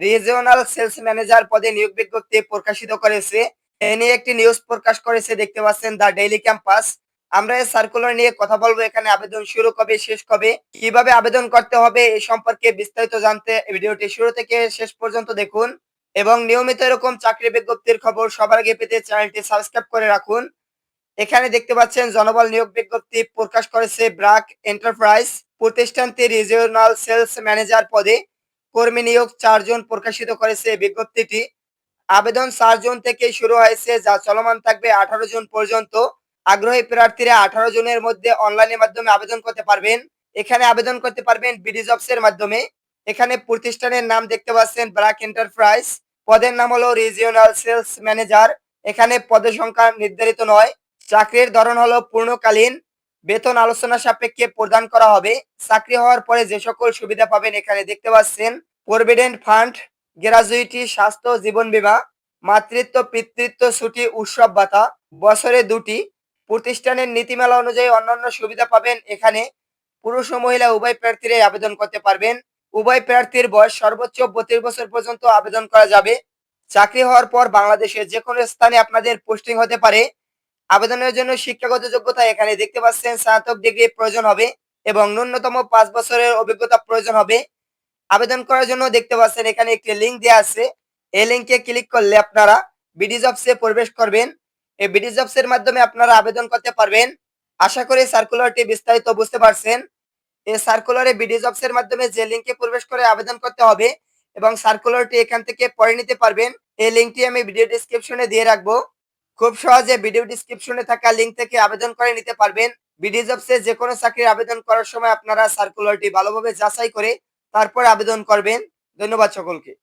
Regional sales manager পদে নিয়োগ বিজ্ঞপ্তি প্রকাশিত করেছে। এ নিয়ে একটি নিউজ প্রকাশ করেছে, দেখতে পাচ্ছেন দ্য ডেইলি ক্যাম্পাস আমরা এই সার্কুলার নিয়ে কথা বলব এখানে। আবেদন শুরু কবে, শেষ কবে, কীভাবে আবেদন করতে হবে এ সম্পর্কে বিস্তারিত জানতে ভিডিওটি শুরু থেকে শেষ পর্যন্ত দেখুন। এবং নিয়মিত এরকম চাকরি বিজ্ঞপ্তির খবর সবার আগে পেতে চ্যানেলটি সাবস্ক্রাইব করে রাখুন। এখানে দেখতে পাচ্ছেন, জনবল নিয়োগ বিজ্ঞপ্তি প্রকাশ করেছে ব্রাক এন্টারপ্রাইজ প্রতিষ্ঠানটি রিজিওনাল সেলস ম্যানেজার পদে। কর্মী নিয়োগ চারজন প্রকাশিত করেছে বিজ্ঞপ্তিটি। আবেদন চার জুন থেকে শুরু হয়েছে, যা চলমান থাকবে আঠারো জুন পর্যন্ত। আগ্রহী প্রার্থীরা আঠারো জনের মধ্যে অনলাইনের মাধ্যমে আবেদন করতে পারবেন। এখানে আবেদন করতে পারবেন বিডি জবস এর মাধ্যমে। এখানে প্রতিষ্ঠানের নাম দেখতে পাচ্ছেন ব্রাক এন্টারপ্রাইজ পদের নাম হলো রিজিওনাল সেলস ম্যানেজার এখানে পদের সংখ্যা নির্ধারিত নয়। চাকরির ধরন হলো পূর্ণকালীন। বেতন আলোচনা সাপেক্ষে প্রদান করা হবে। চাকরি হওয়ার পরে যে সকল সুবিধা পাবেন এখানে দেখতে পাচ্ছেন। প্রভিডেন্ট ফান্ড, গ্রাজুইটি, স্বাস্থ্য, জীবন বীমা, মাতৃত্ব, পিতৃত্ব, ছুটি, উৎসব ভাতা, বছরে দুটি। প্রতিষ্ঠানের নীতিমালা অনুযায়ী অন্যান্য সুবিধা পাবেন এখানে। পুরুষ ও মহিলা উভয় প্রার্থীরাই আবেদন করতে পারবেন। উভয় প্রার্থীর বয়স সর্বোচ্চ বত্রিশ বছর পর্যন্ত আবেদন করা যাবে। চাকরি হওয়ার পর বাংলাদেশের যে কোনো স্থানে আপনাদের পোস্টিং হতে পারে। আবেদনের জন্য শিক্ষাগত যোগ্যতা এখানে দেখতে পাচ্ছেন, স্নাতক ডিগ্রি প্রয়োজন হবে এবং ন্যূনতম পাঁচ বছরের অভিজ্ঞতা প্রয়োজন হবে। আবেদন করার জন্য দেখতে পাচ্ছেন এখানে একটি লিঙ্ক দেওয়া আছে। এই লিঙ্কে ক্লিক করলে আপনারা বিডি জবসে প্রবেশ করবেন। এই বিডি জবস এর মাধ্যমে আপনারা আবেদন করতে পারবেন। আশা করি সার্কুলারটি বিস্তারিত বুঝতে পারছেন। এই সার্কুলারে বিডি জবস এর মাধ্যমে যে লিঙ্কে প্রবেশ করে আবেদন করতে হবে এবং সার্কুলারটি এখান থেকে পড়ে নিতে পারবেন। এই লিঙ্কটি আমি ভিডিও ডিসক্রিপশনে দিয়ে রাখব। খুব সহজে ভিডিও ডিসক্রিপশনে থাকা লিঙ্ক থেকে আবেদন করে নিতে পারবেন। বিডি জবসে যে কোনো চাকরির আবেদন করার সময় আপনারা সার্কুলারটি ভালোভাবে যাচাই করে তারপর আবেদন করবেন। ধন্যবাদ সকলকে।